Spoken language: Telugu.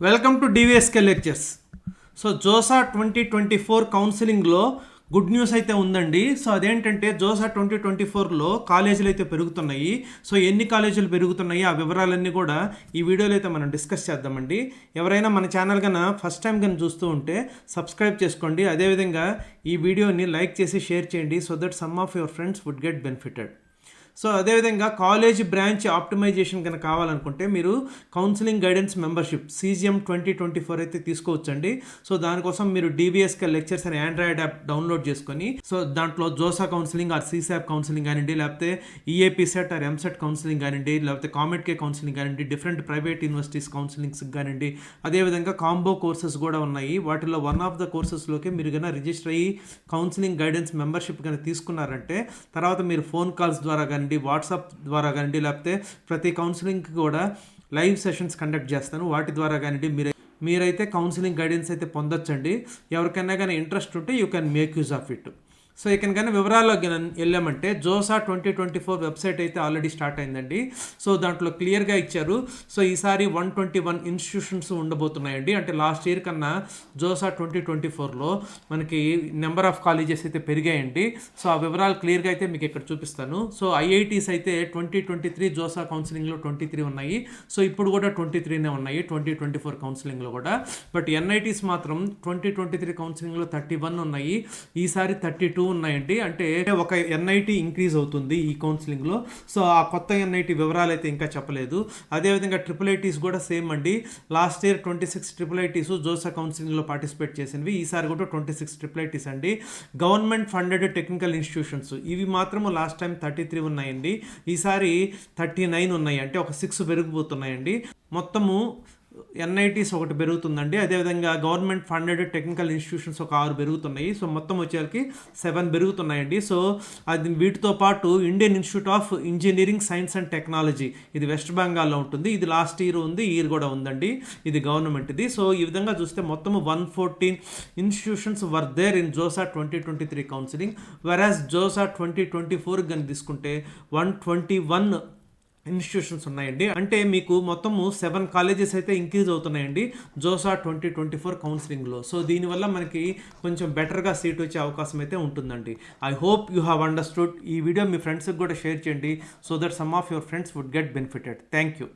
Welcome to DVSK lectures so JoSAA twenty twenty four కౌన్సిలింగ్లో గుడ్ న్యూస్ అయితే ఉందండి. సో అదేంటంటే జోసా ట్వంటీ ట్వంటీ ఫోర్లో కాలేజీలు అయితే పెరుగుతున్నాయి. సో ఎన్ని కాలేజీలు పెరుగుతున్నాయి? ఆ వివరాలన్నీ కూడా ఈ వీడియోలో అయితే మనం డిస్కస్ చేద్దామండి. ఎవరైనా మన ఛానల్ కన్నా ఫస్ట్ టైం కన్నా చూస్తూ ఉంటే సబ్స్క్రైబ్ చేసుకోండి. అదేవిధంగా ఈ వీడియోని లైక్ చేసి షేర్ చేయండి so that some of your friends would get benefited so అదేవిధంగా కాలేజ్ బ్రాంచ్ ఆప్టిమైజేషన్ కనుక కావాలనుకుంటే మీరు counselling guidance membership CGM twenty twenty four అయితే తీసుకోవచ్చండి. సో దానికోసం మీరు డీవీఎస్కే లెక్చర్స్ అని ఆండ్రాయిడ్ యాప్ డౌన్లోడ్ చేసుకొని సో దాంట్లో JoSAA counselling or CSAB counselling కానివ్వండి లేకపోతే EAP CET or EAMCET counselling కానివ్వండి లేకపోతే కామెట్ కే కౌన్సిలింగ్ కానివ్వండి డిఫరెంట్ ప్రైవేట్ యూనివర్సిటీస్ కౌన్సిలింగ్స్ కానివ్వండి. అదేవిధంగా కాంబో కోర్సెస్ కూడా ఉన్నాయి. వాటిలో వన్ ఆఫ్ ద కోర్సెస్లోకి మీరు కన్నా రిజిస్టర్ అయ్యి కౌన్సిలింగ్ గైడెన్స్ మెంబర్షిప్ కనుక తీసుకున్నారంటే తర్వాత మీరు ఫోన్ కాల్స్ ద్వారా కానీ కానివ్వండి వాట్సాప్ ద్వారా కానివ్వండి లేకపోతే ప్రతి కౌన్సిలింగ్కి కూడా లైవ్ సెషన్స్ కండక్ట్ చేస్తాను. వాటి ద్వారా కానివ్వండి మీరు మీరైతే కౌన్సిలింగ్ గైడెన్స్ అయితే పొందొచ్చండి. ఎవరికైనా కానీ ఇంట్రెస్ట్ ఉంటే you can make use of it so ఇక్కడ కానీ వివరాల్లోకి వెళ్ళామంటే JoSAA twenty twenty four website అయితే ఆల్రెడీ స్టార్ట్ అయిందండి. సో దాంట్లో క్లియర్గా ఇచ్చారు. సో ఈసారి వన్ ట్వంటీ వన్ ఇన్స్టిట్యూషన్స్ ఉండబోతున్నాయండి. అంటే లాస్ట్ ఇయర్ కన్నా జోసా ట్వంటీ ట్వంటీ ఫోర్లో మనకి నెంబర్ ఆఫ్ కాలేజెస్ అయితే పెరిగాయండి. సో ఆ వివరాలు క్లియర్గా అయితే మీకు ఇక్కడ చూపిస్తాను. సో ఐఐటీస్ అయితే ట్వంటీ ట్వంటీ త్రీ జోసా కౌన్సిలింగ్లో ట్వంటీ త్రీ ఉన్నాయి. సో ఇప్పుడు కూడా ట్వంటీ త్రీనే ఉన్నాయి ట్వంటీ ట్వంటీ ఫోర్ కౌన్సిలింగ్లో కూడా. బట్ ఎన్ఐటీస్ మాత్రం ట్వంటీ ట్వంటీ త్రీ కౌన్సిలింగ్లో థర్టీ వన్ ఉన్నాయి. ఈసారి థర్టీ టూ ఉన్నాయండి. అంటే ఒక ఎన్ఐటి ఇంక్రీజ్ అవుతుంది ఈ కౌన్సిలింగ్లో. సో ఆ కొత్త ఎన్ఐటి వివరాలు అయితే ఇంకా చెప్పలేదు. అదేవిధంగా ట్రిపుల్ ఐటీస్ కూడా సేమ్ అండి. Last year twenty six triple IITs JoSAA కౌన్సిలింగ్లో పార్టిసిపేట్ చేసినవి. ఈసారి కూడా ట్వంటీ సిక్స్ ట్రిపుల్ ఐటీస్ అండి. Government funded technical institutions. ఇవి మాత్రం లాస్ట్ టైం థర్టీ త్రీ ఉన్నాయండి. ఈసారి థర్టీ నైన్ ఉన్నాయి. అంటే ఒక సిక్స్ పెరిగిపోతున్నాయండి. మొత్తము ఎన్ఐటీస్ ఒకటి పెరుగుతుందండి. అదేవిధంగా గవర్నమెంట్ ఫండెడ్ టెక్నికల్ ఇన్స్టిట్యూషన్స్ ఒక ఆరు పెరుగుతున్నాయి. సో మొత్తం వచ్చేసరికి సెవెన్ పెరుగుతున్నాయండి. సో అది వీటితో పాటు Indian institute of engineering science and technology ఇది వెస్ట్ బెంగాల్లో ఉంటుంది. ఇది లాస్ట్ ఇయర్ ఉంది ఇయర్ కూడా ఉందండి. ఇది గవర్నమెంట్ది. సో ఈ విధంగా చూస్తే మొత్తం one fourteen institutions were there in JoSAA twenty twenty three counselling. Whereas JoSAA twenty twenty four కానీ తీసుకుంటే వన్ ట్వంటీ వన్ ఇన్స్టిట్యూషన్స్ ఉన్నాయండి. అంటే మీకు మొత్తము సెవెన్ కాలేజెస్ అయితే ఇంక్రీజ్ అవుతున్నాయండి. జోసా ట్వంటీ ట్వంటీ ఫోర్ కౌన్సిలింగ్లో. సో దీనివల్ల మనకి కొంచెం బెటర్గా సీట్ వచ్చే అవకాశం అయితే ఉంటుందండి. I hope you have understood ఈ వీడియో మీ ఫ్రెండ్స్కి కూడా షేర్ చేయండి. So that some of your friends would get benefited. Thank you